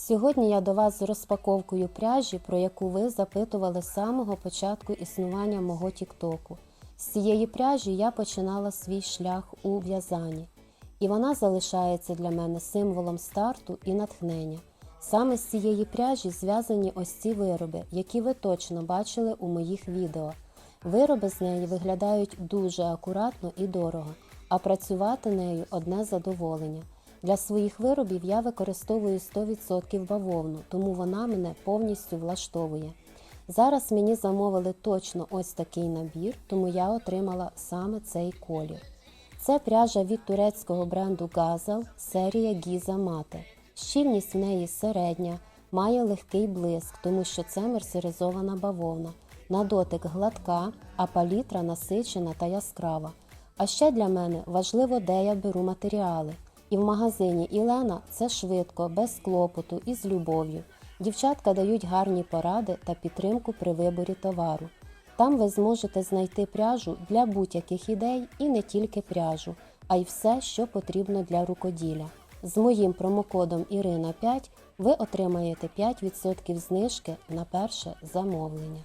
Сьогодні я до вас з розпаковкою пряжі, про яку ви запитували з самого початку існування мого Тіктоку. З цієї пряжі я починала свій шлях у в'язанні, і вона залишається для мене символом старту і натхнення. Саме з цієї пряжі зв'язані ось ці вироби, які ви точно бачили у моїх відео. Вироби з неї виглядають дуже акуратно і дорого, а працювати нею одне задоволення. Для своїх виробів я використовую 100% бавовну, тому вона мене повністю влаштовує. Зараз мені замовили точно ось такий набір, тому я отримала саме цей колір. Це пряжа від турецького бренду Газал, серія Giza Mate. Щільність в неї середня, має легкий блиск, тому що це мерсеризована бавовна. На дотик гладка, а палітра насичена та яскрава. А ще для мене важливо, де я беру матеріали. І в магазині Ілена це швидко, без клопоту і з любов'ю. Дівчатка дають гарні поради та підтримку при виборі товару. Там ви зможете знайти пряжу для будь-яких ідей і не тільки пряжу, а й все, що потрібно для рукоділля. З моїм промокодом Ірина 5 ви отримаєте 5% знижки на перше замовлення.